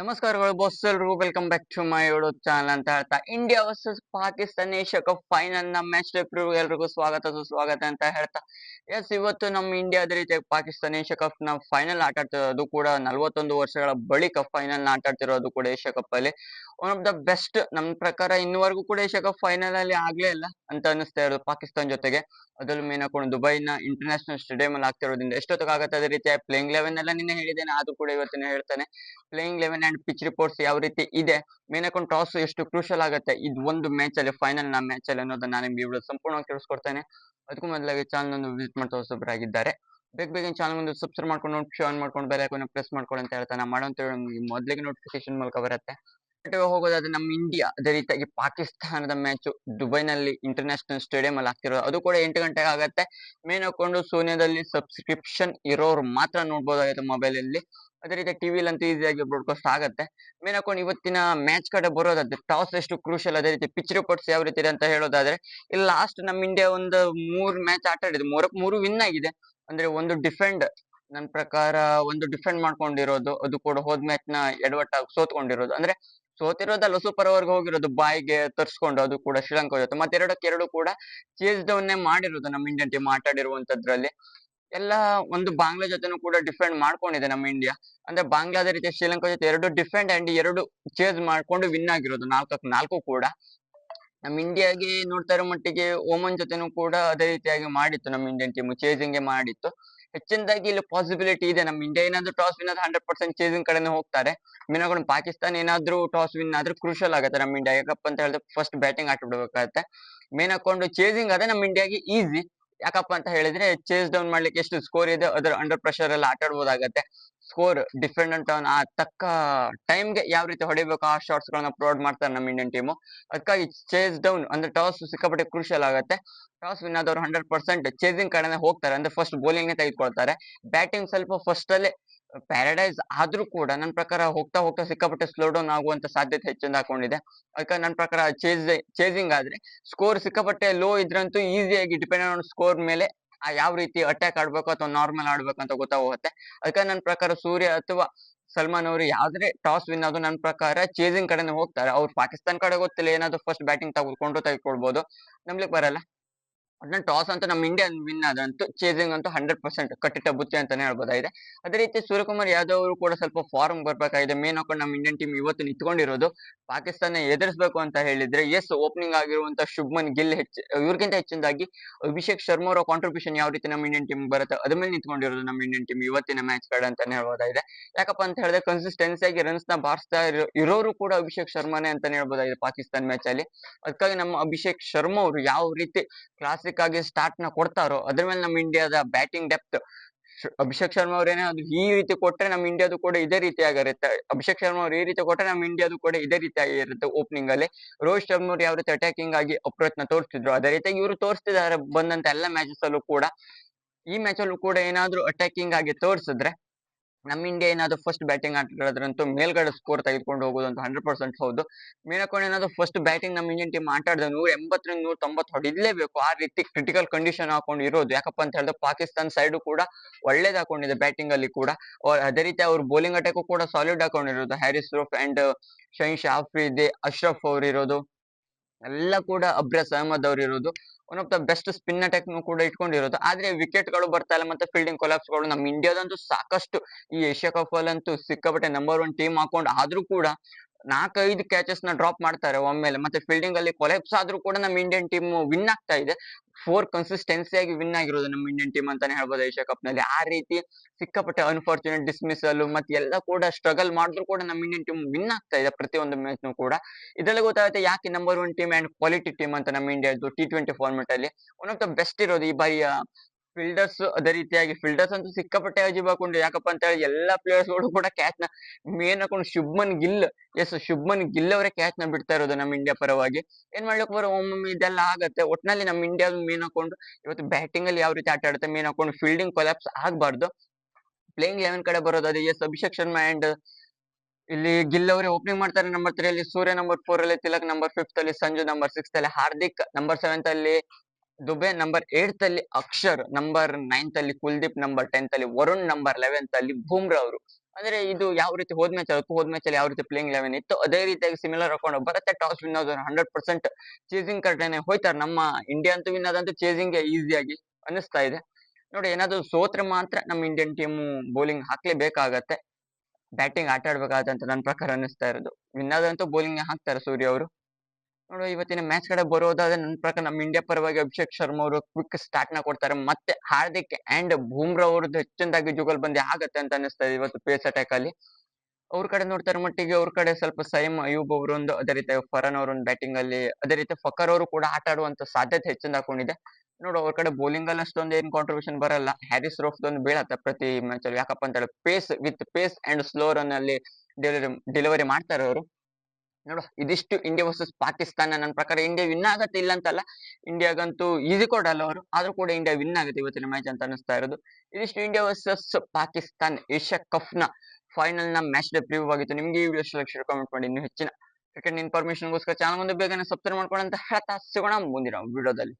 ನಮಸ್ಕಾರಗಳು ಬಾಸ್ ಎಲ್ರಿಗೂ. Welcome back to my YouTube channel ಅಂತ ಹೇಳ್ತಾ India versus Pakistan Asia cup ಫೈನಲ್ನ match ಎಲ್ರಿಗೂ ಸ್ವಾಗತ ಸುಸ್ವಾಗತ ಅಂತ ಹೇಳ್ತಾ. ಎಸ್ ಇವತ್ತು ನಮ್ಮ ಇಂಡಿಯಾ ರೀತಿ ಪಾಕಿಸ್ತಾನ ಏಷ್ಯಾ ಕಪ್ನ ಫೈನಲ್ ಆಟ ಆಡ್ತಿರೋದು ಕೂಡ ನಲವತ್ತೊಂದು ವರ್ಷಗಳ ಬಳಿಕ ಫೈನಲ್ನ ಆಟ ಆಡ್ತಿರೋದು ಕೂಡ ಏಷ್ಯಾ ಕಪ್ ಅಲ್ಲಿ. ಒನ್ ಆಫ್ ದ ಬೆಸ್ಟ್ ನಮ್ ಪ್ರಕಾರ ಇನ್ನುವರೆಗೂ ಕೂಡ ಏಷ್ಯಾ ಫೈನಲ್ ಅಲ್ಲಿ ಆಗ್ಲೇ ಇಲ್ಲ ಅಂತ ಅನಿಸ್ತಾ ಇರೋದು ಪಾಕಿಸ್ತಾನ್ ಜೊತೆಗೆ. ಅದ್ರಲ್ಲೂ ಮೇನ್ ಹಾಕೊಂಡು ದುಬೈನ ಇಂಟರ್ನ್ಯಾಷನಲ್ ಸ್ಟೇಡಿಯಂ ಅಲ್ಲಿ ಆಗ್ತಿರೋದ್ರಿಂದ ಎಷ್ಟೊತ್ತಾಗತ್ತೆ ಅದೇ ರೀತಿ ಪ್ಲೇಯಿಂಗ್ ಲೆವೆನ್ ಎಲ್ಲ ನಿನ್ನೆ ಹೇಳಿದ್ದೇನೆ ಅದು ಕೂಡ ಇವತ್ತಿನ ಹೇಳ್ತಾನೆ. Playing eleven and pitch reports ಯಾವ ರೀತಿ ಇದೆ ಮೇನ್ ಹಾಕೊಂಡು ಟಾಸ್ ಎಷ್ಟು ಕ್ರೂಷಲ್ ಆಗುತ್ತೆ, ಇದು ಒಂದು ಮ್ಯಾಚ್ ಅಲ್ಲಿ ಫೈನಲ್ನ ಮ್ಯಾಚ್ ಅಲ್ಲಿ ಅನ್ನೋದನ್ನ ನಾನು ನಿಮ್ಗೆ ಇವಳು ಸಂಪೂರ್ಣವಾಗಿ ತಿಳಿಸ್ಕೊಡ್ತೇನೆ. ಅದಕ್ಕೂ ಮೊದಲಾಗಿ ಚಾನಲ್ ವಿಸಿಟ್ ಮಾಡ್ತಾ ಒಬ್ಬರಾಗಿದ್ದಾರೆ ಬೇಗ ಬೇಗ ಚಾನಲ್ ಒಂದು ಸಬ್ಸ್ಕ್ರೈಬ್ ಮಾಡ್ಕೊಂಡು ಆನ್ ಮಾಡ್ಕೊಂಡು ಬೇರೆ ಐಕಾನ್ ಪ್ರೆಸ್ ಮಾಡ್ಕೊಳ್ಳಿ ಅಂತ ಹೇಳ್ತಾನೆ ಮಾಡೋಂತ ಮೊದಲಿಗೆ ನೋಟಿಫಿಕೇಶನ್ ಮೂಲಕ ಬರುತ್ತೆ. ಹೋಗೋದಾದ್ರೆ ನಮ್ಮ ಇಂಡಿಯಾ. ಅದೇ ರೀತಿಯಾಗಿ ಪಾಕಿಸ್ತಾನದ ಮ್ಯಾಚ್ ದುಬೈನಲ್ಲಿ ಇಂಟರ್ನ್ಯಾಷನಲ್ ಸ್ಟೇಡಿಯಂ ಅಲ್ಲಿ ಆಗ್ತಿರೋದು. ಅದು ಕೂಡ ಎಂಟು ಗಂಟೆಗೆ ಆಗುತ್ತೆ. ಮೇನ್ ಹಾಕೊಂಡು ಸೋನಿಯಾದಲ್ಲಿ ಸಬ್ಸ್ಕ್ರಿಪ್ಷನ್ ಇರೋರು ಮಾತ್ರ ನೋಡ್ಬೋದಾಗುತ್ತೆ ಮೊಬೈಲ್ ಅಲ್ಲಿ. ಅದೇ ರೀತಿ ಟಿವಿಲಿ ಅಂತೂ ಈಸಿಯಾಗಿ ಬ್ರಾಡ್ಕಾಸ್ಟ್ ಆಗುತ್ತೆ. ಮೇನ್ ಹಾಕೊಂಡು ಇವತ್ತಿನ ಮ್ಯಾಚ್ ಕಡೆ ಬರೋದಾದ್ರೆ ಟಾಸ್ ಎಷ್ಟು ಕ್ರೂಷಲ್ ಅದೇ ರೀತಿ ಪಿಚ್ ರಿಪೋರ್ಟ್ಸ್ ಯಾವ ರೀತಿ ಇದೆ ಅಂತ ಹೇಳೋದಾದ್ರೆ ಇಲ್ಲಿ ಲಾಸ್ಟ್ ನಮ್ಮ ಇಂಡಿಯಾ ಒಂದು ಮೂರು ಮ್ಯಾಚ್ ಆಟ ಆಡಿದೆ. ಮೂರಕ್ ಮೂರು ವಿನ್ ಆಗಿದೆ. ಅಂದ್ರೆ ಒಂದು ಡಿಫೆಂಡ್ ನನ್ನ ಪ್ರಕಾರ ಒಂದು ಡಿಫೆಂಡ್ ಮಾಡ್ಕೊಂಡಿರೋದು. ಅದು ಕೂಡ ಹೋದ್ ಮ್ಯಾಚ್ನ ಎಡವಟ್ಟಾಗಿ ಸೋತ್ಕೊಂಡಿರೋದು. ಅಂದ್ರೆ ಸೋತಿರೋದಲ್ಲ ಸೂಪರ್ ಓವರ್ಗೆ ಹೋಗಿರೋದು, ಬಾಯಿಗೆ ತರ್ಸ್ಕೊಂಡು ಅದು ಕೂಡ ಶ್ರೀಲಂಕಾ ಜೊತೆ. ಮತ್ತೆ ಎರಡಕ್ಕೆ ಎರಡು ಕೂಡ ಚೇಸ್ ಡೌನ್ನೇ ಮಾಡಿರೋದು ನಮ್ಮ ಇಂಡಿಯನ್ ಟೀಮ್ ಆಟಾಡಿರುವಂತದ್ರಲ್ಲಿ. ಎಲ್ಲ ಒಂದು ಬಾಂಗ್ಲಾ ಜೊತೆನೂ ಕೂಡ ಡಿಫೆಂಡ್ ಮಾಡ್ಕೊಂಡಿದೆ ನಮ್ಮ ಇಂಡಿಯಾ ಅಂದ್ರೆ ಬಾಂಗ್ಲಾದ ರೀತಿ ಶ್ರೀಲಂಕಾ ಜೊತೆ ಎರಡು ಡಿಫೆಂಡ್ ಅಂಡ್ ಎರಡು ಚೇಸ್ ಮಾಡ್ಕೊಂಡು ವಿನ್ ಆಗಿರೋದು ನಾಲ್ಕಕ್ಕೆ ನಾಲ್ಕು ಕೂಡ. ನಮ್ಮ ಇಂಡಿಯಾಗೆ ನೋಡ್ತಾ ಇರೋ ಮಟ್ಟಿಗೆ ಓಮನ್ ಜೊತೆನೂ ಕೂಡ ಅದೇ ರೀತಿಯಾಗಿ ಮಾಡಿತ್ತು ನಮ್ಮ ಇಂಡಿಯನ್ ಟೀಮ್ ಚೇಸಿಂಗ್ ಮಾಡಿತ್ತು. ಹೆಚ್ಚಿನದಾಗಿ ಇಲ್ಲಿ ಪಾಸಿಬಿಲಿಟಿ ಇದೆ. ನಮ್ಮ ಇಂಡಿಯಾ ಏನಾದ್ರೂ ಟಾಸ್ ವಿನ್ ಆದ್ರೆ ಹಂಡ್ರೆಡ್ ಪರ್ಸೆಂಟ್ ಚೇಸಿಂಗ್ ಕಡೆನೇ ಹೋಗ್ತಾರೆ. ಮಿನಗೊಂಡು ಪಾಕಿಸ್ತಾನ ಏನಾದ್ರೂ ಟಾಸ್ ವಿನ್ ಆದ್ರೆ ಕ್ರೂಷಲ್ ಆಗುತ್ತೆ ನಮ್ಮ ಇಂಡಿಯಾ ಯಾಕಪ್ಪ ಅಂತ ಹೇಳಿದ್ರೆ ಫಸ್ಟ್ ಬ್ಯಾಟಿಂಗ್ ಆಟ ಬಿಡಬೇಕಾಗುತ್ತೆ ಮೇನ್ ಹಾಕೊಂಡು ಚೇಸಿಂಗ್ ಅದೇ ನಮ್ಮ ಇಂಡಿಯಾಗೆ ಈಸಿ ಯಾಕಪ್ಪ ಅಂತ ಹೇಳಿದ್ರೆ ಚೇಸ್ ಡೌನ್ ಮಾಡ್ಲಿಕ್ಕೆ ಎಷ್ಟು ಸ್ಕೋರ್ ಇದೆ, ಅದರ ಅಂಡರ್ ಪ್ರೆಷರ್ ಅಲ್ಲಿ ಆಟ ಸ್ಕೋರ್ ಡಿಫೆಂಡೆಂಟ್ ಆ ತಕ್ಕ ಟೈಮ್ಗೆ ಯಾವ ರೀತಿ ಹೊಡಿಬೇಕು, ಆ ಶಾರ್ಟ್ಸ್ ಗಳನ್ನ ಪ್ರೊವೈಡ್ ಮಾಡ್ತಾರೆ ನಮ್ಮ ಇಂಡಿಯನ್ ಟೀಮು ಅದಕ್ಕಾಗಿ ಚೇಸ್ ಡೌನ್ ಅಂದ್ರೆ ಟಾಸ್ ಸಿಕ್ಕಾಪಟ್ಟೆ ಕ್ರೂಷಿಯಲ್ ಆಗುತ್ತೆ. ಟಾಸ್ ವಿನ್ ಆದವ್ರು ಹಂಡ್ರೆಡ್ ಪರ್ಸೆಂಟ್ ಚೇಸಿಂಗ್ ಕಡೆನೇ ಹೋಗ್ತಾರೆ. ಅಂದ್ರೆ ಫಸ್ಟ್ ಬೌಲಿಂಗ್ ನೇ ತೆಗೆದುಕೊಳ್ತಾರೆ. ಬ್ಯಾಟಿಂಗ್ ಸ್ವಲ್ಪ ಫಸ್ಟ್ ಅಲ್ಲಿ ಪ್ಯಾರಡೈಸ್ ಆದ್ರೂ ಕೂಡ ನನ್ನ ಪ್ರಕಾರ ಹೋಗ್ತಾ ಹೋಗ್ತಾ ಸಿಕ್ಕಾಪಟ್ಟೆ ಸ್ಲೋ ಡೌನ್ ಆಗುವಂತ ಸಾಧ್ಯತೆ ಹೆಚ್ಚಿಂದ ಹಾಕೊಂಡಿದೆ. ಅದಕ್ಕೆ ನನ್ನ ಪ್ರಕಾರ ಚೇಸ್ ಚೇಸಿಂಗ್ ಆದ್ರೆ ಸ್ಕೋರ್ ಸಿಕ್ಕಾಪಟ್ಟೆ ಲೋ ಇದ್ರಂತೂ ಈಸಿಯಾಗಿ ಡಿಪೆಂಡ್ ಆನ್ ಸ್ಕೋರ್ ಮೇಲೆ ಯಾವ ರೀತಿ ಅಟ್ಯಾಕ್ ಆಡ್ಬೇಕು ಅಥವಾ ನಾರ್ಮಲ್ ಆಡ್ಬೇಕು ಅಂತ ಗೊತ್ತಾಗುತ್ತೆ ಅದಕ್ಕೆ ನನ್ನ ಪ್ರಕಾರ ಸೂರ್ಯ ಅಥವಾ ಸಲ್ಮಾನ್ ಅವರು ಯಾವ್ದ್ರೆ ಟಾಸ್ ವಿನ್ ಆದ್ರು ನನ್ನ ಪ್ರಕಾರ ಚೇಸಿಂಗ್ ಕಡೆನೇ ಹೋಗ್ತಾರೆ. ಅವ್ರು ಪಾಕಿಸ್ತಾನ ಕಡೆ ಗೊತ್ತಿಲ್ಲ ಏನಾದ್ರು ಫಸ್ಟ್ ಬ್ಯಾಟಿಂಗ್ ತೆಗೆದುಕೊಂಡು ತೆಗೆದುಕೊಳ್ಬಹುದು ನಮ್ಲಿಕ್ ಬರಲ್ಲ. ಅದನ್ನ ಟಾಸ್ ಅಂತ ನಮ್ಮ ಇಂಡಿಯಾ ವಿನ್ ಆದಂತೂ ಚೇಸಿಂಗ್ ಅಂತೂ ಹಂಡ್ರೆಡ್ ಪರ್ಸೆಂಟ್ ಕಟ್ಟಿಟ್ಟ ಬುತ್ತಿ ಅಂತಾನೆ ಹೇಳ್ಬೋದಾಗಿದೆ. ಅದೇ ರೀತಿ ಸೂರ್ಯಕುಮಾರ್ ಯಾದವ್ ಅವರು ಕೂಡ ಸ್ವಲ್ಪ ಫಾರ್ಮ್ ಬರ್ಬೇಕಾಗಿದೆ. ಮೇನ್ ಹಾಕೊಂಡು ನಮ್ಮ ಇಂಡಿಯನ್ ಟೀಮ್ ಇವತ್ತು ನಿಂತ್ಕೊಂಡಿರೋದು. ಪಾಕಿಸ್ತಾನ ಎದುರಿಸಬೇಕು ಅಂತ ಹೇಳಿದ್ರೆ ಎಸ್ ಓಪನಿಂಗ್ ಆಗಿರುವಂತ ಶುಭ್ಮನ್ ಗಿಲ್ ಹೆಚ್ಚು, ಇವ್ರಿಗಿಂತ ಹೆಚ್ಚಿನದಾಗಿ ಅಭಿಷೇಕ್ ಶರ್ಮಾ ಅವರ ಕಾಂಟ್ರಿಬ್ಯೂಷನ್ ಯಾವ ರೀತಿ ನಮ್ಮ ಇಂಡಿಯನ್ ಟೀಮ್ ಬರುತ್ತೆ, ಅದ್ರ ಮೇಲೆ ನಿಂತ್ಕೊಂಡಿರೋದು ನಮ್ಮ ಇಂಡಿಯನ್ ಟೀಮ್ ಇವತ್ತಿನ ಮ್ಯಾಚ್ಗಳು ಅಂತಾನೆ ಹೇಳ್ಬೋದಾಗಿದೆ. ಯಾಕಪ್ಪ ಅಂತ ಹೇಳಿದ್ರೆ ಕನ್ಸಿಸ್ಟೆನ್ಸಿ ಆಗಿ ರನ್ಸ್ನ ಬಾರಿಸ್ತಾ ಇರೋ, ಇರೋರು ಕೂಡ ಅಭಿಷೇಕ್ ಶರ್ಮಾನೇ ಅಂತಾನೆ ಹೇಳ್ಬೋದಾಗಿದೆ ಪಾಕಿಸ್ತಾನ ಮ್ಯಾಚ್ ಅಲ್ಲಿ. ಅದಕ್ಕಾಗಿ ನಮ್ಮ ಅಭಿಷೇಕ್ ಶರ್ಮಾ ಅವರು ಯಾವ ರೀತಿ ಕ್ಲಾಸಿಕ್ ಆಗಿ ಸ್ಟಾರ್ಟ್ನ ಕೊಡ್ತಾರೋ, ಅದ್ರ ಮೇಲೆ ನಮ್ಮ ಇಂಡಿಯಾದ ಬ್ಯಾಟಿಂಗ್ ಡೆಪ್ತ್ ಅಭಿಷೇಕ್ ಶರ್ಮಾ ಅವರೇನೇ ಅದು ಈ ರೀತಿ ಕೊಟ್ರೆ ನಮ್ಮ ಇಂಡಿಯಾದು ಕೂಡ ಇದೇ ರೀತಿ ಆಗಿರುತ್ತೆ. ಅಭಿಷೇಕ್ ಶರ್ಮಾ ಅವ್ರು ಈ ರೀತಿ ಕೊಟ್ರೆ ನಮ್ಮ ಇಂಡಿಯಾದು ಕೂಡ ಇದೇ ರೀತಿ ಆಗಿರುತ್ತೆ ಓಪನಿಂಗ್ ಅಲ್ಲಿ. ರೋಹಿತ್ ಶರ್ಮಾ ಅವ್ರು ಯಾವ ರೀತಿ ಅಟ್ಯಾಕಿಂಗ್ ಆಗಿ ಅಪ್ರೋಚ್ನ ತೋರಿಸ್ತಿದ್ರು, ಅದೇ ರೀತಿ ಇವರು ತೋರಿಸ್ತಿದ್ದಾರೆ ಬಂದಂತ ಎಲ್ಲ ಮ್ಯಾಚಸ್ ಅಲ್ಲೂ ಕೂಡ. ಈ ಮ್ಯಾಚ್ ಅಲ್ಲೂ ಕೂಡ ಏನಾದ್ರೂ ಅಟ್ಯಾಕಿಂಗ್ ಆಗಿ ತೋರಿಸಿದ್ರೆ ನಮ್ಮ ಇಂಡಿಯಾ ಏನಾದ್ರು ಫಸ್ಟ್ ಬ್ಯಾಟಿಂಗ್ ಆಟಾಡೋದ್ರಂತೂ ಮೇಲ್ಗಡೆ ಸ್ಕೋರ್ ತೆಗೆದುಕೊಂಡು ಹೋಗೋದು ಅಂತ ಹಂಡ್ರೆಡ್ ಪರ್ಸೆಂಟ್ ಹೌದು. ಮೇನಕೊಂಡು ಏನಾದ್ರು ಫಸ್ಟ್ ಬ್ಯಾಟಿಂಗ್ ನಮ್ಮ ಇಂಡಿಯನ್ ಟೀಮ್ ಆಟಾಡಿದ್ರೆ ನೂರ ಎಂಬತ್ತರಿಂದ ನೂರ ತೊಂಬತ್ತು ಹೊಡಿಲೇಬೇಕು ಆ ರೀತಿ ಕ್ರಿಟಿಕಲ್ ಕಂಡೀಷನ್ ಹಾಕೊಂಡು ಇರೋದು. ಯಾಕಪ್ಪ ಅಂತ ಹೇಳಿದ್ರೆ ಪಾಕಿಸ್ತಾನ ಸೈಡ್ ಕೂಡ ಒಳ್ಳೇದು ಹಾಕೊಂಡಿದೆ ಬ್ಯಾಟಿಂಗ್ ಅಲ್ಲಿ ಕೂಡ. ಅದೇ ರೀತಿ ಅವ್ರು ಬೌಲಿಂಗ್ ಅಟ್ಯಾಕ್ ಕೂಡ ಸಾಲಿಡ್ ಹಾಕೊಂಡಿರೋದು. ಹ್ಯಾರಿಸ್ ರೂಫ್ ಅಂಡ್ ಶೈನ್ ಶಾಫ್ರಿ ಅಶ್ರಫ್ ಅವ್ರು ಇರೋದು. ಎಲ್ಲ ಕೂಡ ಅಬ್ರಸ್ ಅಹಮದ್ ಅವ್ರು ಇರೋದು one of the best spin attack ಕೂಡ ಇಟ್ಕೊಂಡಿರೋದು. ಆದ್ರೆ ವಿಕೆಟ್ಗಳು ಬರ್ತಾ ಇಲ್ಲ ಮತ್ತೆ ಫೀಲ್ಡಿಂಗ್ ಕೊಲಾಪ್ಸ್ಗಳು. ನಮ್ಮ ಇಂಡಿಯಾದಂತೂ ಸಾಕಷ್ಟು. ಈ ಏಷ್ಯಾ ಕಪ್ ಅಂತೂ ಸಿಕ್ಕಾಪಟ್ಟೆ ನಂಬರ್ ಒನ್ ಟೀಮ್ ಹಾಕೊಂಡು ಆದ್ರೂ ಕೂಡ ನಾಲ್ಕೈದು ಕ್ಯಾಚಸ್ನ ಡ್ರಾಪ್ ಮಾಡ್ತಾರೆ ಒಮ್ಮೆಲೆ. ಮತ್ತೆ ಫೀಲ್ಡಿಂಗ್ ಅಲ್ಲಿ ಕೊಲೆಪ್ಸ್ ಆದ್ರೂ ಕೂಡ ನಮ್ಮ ಇಂಡಿಯನ್ ಟೀಮ್ ವಿನ್ ಆಗ್ತಾ ಇದೆ. ಫೋರ್ ಕನ್ಸಿಸ್ಟೆನ್ಸಿ ಆಗಿ ವಿನ್ ಆಗಿರೋದು ನಮ್ಮ ಇಂಡಿಯನ್ ಟೀಮ್ ಅಂತಾನೆ ಹೇಳ್ಬೋದು ಏಷ್ಯಾ ಕಪ್ನಲ್ಲಿ. ಆ ರೀತಿ ಸಿಕ್ಕಾಪಟ್ಟೆ ಅನ್ಫಾರ್ಚುನೇಟ್ ಡಿಸ್ಮಿಸಲ್ ಮತ್ತೆ ಎಲ್ಲ ಕೂಡ ಸ್ಟ್ರಗಲ್ ಮಾಡಿದ್ರು ಕೂಡ ನಮ್ಮ ಇಂಡಿಯನ್ ಟೀಮ್ ವಿನ್ ಆಗ್ತಾ ಇದೆ ಪ್ರತಿಯೊಂದು ಮ್ಯಾಚ್ ಕೂಡ. ಇದರಲ್ಲಿ ಗೊತ್ತಾಗುತ್ತೆ ಯಾಕೆ number one team and quality team ಅಂತ ನಮ್ಮ ಇಂಡಿಯಾದು ಟಿ ಟ್ವೆಂಟಿ ಫಾರ್ಮೆಟ್ ಅಲ್ಲಿ ಒನ್ ಆಫ್ ದ ಬೆಸ್ಟ್ ಇರೋದು ಈ ಬಾರಿಯ ಫೀಲ್ಡರ್ಸ್ ಅದೇ ರೀತಿಯಾಗಿ ಫೀಲ್ಡರ್ಸ್ ಅಂತೂ ಸಿಕ್ಕಾಪಟ್ಟೆ ಅಜೀಬ್ ಹಾಕೊಂಡು. ಯಾಕಪ್ಪ ಅಂತ ಹೇಳಿ ಎಲ್ಲಾ ಪ್ಲೇಯರ್ಸ್ಗಳು ಕೂಡ ಕ್ಯಾಚ್ನ ಮೇನ್ ಹಾಕೊಂಡು ಶುಭ್ಮನ್ ಗಿಲ್. ಎಸ್ ಶುಭ್ಮನ್ ಗಿಲ್ ಅವರೇ ಕ್ಯಾಚ್ನ ಬಿಡ್ತಾ ಇರೋದು ನಮ್ಮ ಇಂಡಿಯಾ ಪರವಾಗಿ. ಏನ್ ಮಾಡ್ಲಿಕ್ಕೆ ಬರೋ ಒಮ್ಮೊಮ್ಮೆ ಇದೆಲ್ಲ ಆಗತ್ತೆ. ಒಟ್ನಲ್ಲಿ ನಮ್ಮ ಇಂಡಿಯಾ ಮೇನ್ ಹಾಕೊಂಡು ಇವತ್ತು ಬ್ಯಾಟಿಂಗ್ ಅಲ್ಲಿ ಯಾವ ರೀತಿ ಆಟ ಆಡುತ್ತೆ ಮೇನ್ ಹಾಕೊಂಡು ಫೀಲ್ಡಿಂಗ್ ಕೊಲಾಪ್ಸ್ ಆಗಬಾರ್ದು. ಪ್ಲೇಯಿಂಗ್ ಲೆವೆನ್ ಕಡೆ ಬರೋದು ಅದು. ಎಸ್ ಅಭಿಷೇಕ್ ಶರ್ಮಾ ಅಂಡ್ ಇಲ್ಲಿ ಗಿಲ್ ಅವರೇ ಓಪನಿಂಗ್ ಮಾಡ್ತಾರೆ ನಂಬರ್ ತ್ರೀ ಅಲ್ಲಿ. ಸೂರ್ಯ ನಂಬರ್ ಫೋರ್ ಅಲ್ಲಿ, ತಿಲಕ್ ನಂಬರ್ ಫಿಫ್ತ್ ಅಲ್ಲಿ, ಸಂಜು ನಂಬರ್ ಸಿಕ್ಸ್ ಅಲ್ಲಿ, ಹಾರ್ದಿಕ್ ನಂಬರ್ ಸೆವೆಂತ್ ಅಲ್ಲಿ ದುಬೆ ನಂಬರ್ ಏಟ್ ಅಲ್ಲಿ ಅಕ್ಷರ್ ನಂಬರ್ ನೈನ್ತ್ ಅಲ್ಲಿ ಕುಲ್ದೀಪ್ ನಂಬರ್ ಟೆಂತ್ ಅಲ್ಲಿ ವರುಣ್ ನಂಬರ್ ಲೆವೆಂತ್ ಅಲ್ಲಿ ಬೂಮ್ರಾ ಅವರು. ಅಂದ್ರೆ ಇದು ಯಾವ ರೀತಿ ಹೋದ್ ಮ್ಯಾಚ್ ಅದಕ್ಕೂ ಹೋದ್ ಮ್ಯಾಚ್ ಅಲ್ಲಿ ಯಾವ ರೀತಿ ಪ್ಲೇಯಿಂಗ್ ಲೆವೆನ್ ಇತ್ತು, ಅದೇ ರೀತಿಯಾಗಿ ಸಿಮಿಲರ್ ಹಾಕೊಂಡು ಬರುತ್ತೆ ಟಾಸ್ ವಿನ್ ಆದ್ರೆ ಹಂಡ್ರೆಡ್ ಪರ್ಸೆಂಟ್ ಚೇಸಿಂಗ್ ಕಡೆನೆ ಹೋಯ್ತಾರೆ. ನಮ್ಮ ಇಂಡಿಯಾ ಅಂತೂ ವಿನ್ ಆದಂತೂ ಚೇಸಿಂಗ್ ಈಸಿಯಾಗಿ ಅನಿಸ್ತಾ ಇದೆ. ನೋಡಿ, ಏನಾದ್ರು ಸೋತ್ರೆ ಮಾತ್ರ ನಮ್ಮ ಇಂಡಿಯನ್ ಟೀಮ್ ಬೌಲಿಂಗ್ ಹಾಕ್ಲೇಬೇಕಾಗತ್ತೆ. ಬ್ಯಾಟಿಂಗ್ ಆಟ ಆಡ್ಬೇಕಾಗತ್ತೆ ನನ್ನ ಪ್ರಕಾರ ಅನಿಸ್ತಾ ಇರೋದು. ವಿನ್ ಆದಂತೂ ಬೌಲಿಂಗ್ ಹಾಕ್ತಾರೆ ಸೂರ್ಯ ಅವರು. ನೋಡು, ಇವತ್ತಿನ ಮ್ಯಾಚ್ ಕಡೆ ಬರೋದಾದ್ರೆ ನನ್ನ ಪ್ರಕಾರ ನಮ್ಮ ಇಂಡಿಯಾ ಪರವಾಗಿ ಅಭಿಷೇಕ್ ಶರ್ಮಾ ಅವರು ಕ್ವಿಕ್ ಸ್ಟಾರ್ಟ್ನ ಕೊಡ್ತಾರೆ. ಮತ್ತೆ ಹಾರ್ದಿಕ್ ಅಂಡ್ ಬೂಮ್ರಾ ಅವ್ರದ್ದು ಹೆಚ್ಚಿನದಾಗಿ ಜುಗಲ್ ಬಂದಿ ಆಗತ್ತೆ ಅಂತ ಅನಿಸ್ತಾ ಇದೆ ಇವತ್ತು ಪೇಸ್ ಅಟ್ಯಾಕ್ ಅಲ್ಲಿ. ಅವ್ರ ಕಡೆ ನೋಡ್ತಾರೆ ಮಟ್ಟಿಗೆ ಅವ್ರ ಕಡೆ ಸ್ವಲ್ಪ ಸೈಮ್ ಅಯೂಬ್ ಅವರೊಂದು, ಅದೇ ರೀತಿ ಫರನ್ ಅವರೊಂದು ಬ್ಯಾಟಿಂಗ್ ಅಲ್ಲಿ, ಅದೇ ರೀತಿ ಫಕರ್ ಅವರು ಕೂಡ ಆಟ ಆಡುವಂತ ಸಾಧ್ಯತೆ ಹೆಚ್ಚಿನ ಹಾಕೊಂಡಿದೆ. ನೋಡು, ಅವ್ರ ಕಡೆ ಬೌಲಿಂಗ್ ಅಲ್ಲಿ ಅಷ್ಟೊಂದು ಏನ್ ಕಾಂಟ್ರಿಬ್ಯೂಷನ್ ಬರಲ್ಲ. ಹ್ಯಾರಿಸ್ ರೋಫ್ ಒಂದು ಬೀಳತ್ತೆ ಪ್ರತಿ ಮ್ಯಾಚ್ ಅಲ್ಲಿ. ಯಾಕಪ್ಪ ಅಂತ ಹೇಳಿ pace with pace and slow run ಅಲ್ಲಿ ಡೆಲಿವರಿ ಡೆಲಿವರಿ ಮಾಡ್ತಾರೆ ಅವರು. ನೋಡು, ಇದಿಷ್ಟು ಇಂಡಿಯಾ ವರ್ಸಸ್ ಪಾಕಿಸ್ತಾನ ನನ್ನ ಪ್ರಕಾರ ಇಂಡಿಯಾ ವಿನ್ ಆಗತ್ತೆ ಇಲ್ಲ ಅಂತಲ್ಲ ಇಂಡಿಯಾಗಂತೂ ಈಸಿ ಕೊಡಲ್ಲ ಅವರು. ಆದ್ರೂ ಕೂಡ ಇಂಡಿಯಾ ವಿನ್ ಆಗುತ್ತೆ ಇವತ್ತಿನ ಮ್ಯಾಚ್ ಅಂತ ಅನಿಸ್ತಾ ಇರೋದು. ಇದಿಷ್ಟು ಇಂಡಿಯಾ ವರ್ಸಸ್ ಪಾಕಿಸ್ತಾನ್ ಏಷ್ಯಾ ಕಪ್ನ ಫೈನಲ್ನ ಮ್ಯಾಚ್ ಡೆ ಪ್ರಿವ್ಯೂ ಆಗಿತ್ತು. ನಿಮ್ಗೆ ಈ ವಿಡಿಯೋ ಇಷ್ಟ ಕಾಮೆಂಟ್ ಮಾಡಿ. ಇನ್ನು ಹೆಚ್ಚಿನ ಕ್ರಿಕೆಟ್ ಇನ್ಫಾರ್ಮೇಶನ್ಗೋಸ್ಕರ ಚಾನಲ್ ಒಂದು ಬೇಗನೆ ಸಬ್ಸ್ಕ್ರೈಬ್ ಮಾಡ್ಕೊಂಡು ಅಂತ ಹೇಳ್ತಾ ಸಿಗೋಣ ಮುಂದಿನ ವಿಡಿಯೋದಲ್ಲಿ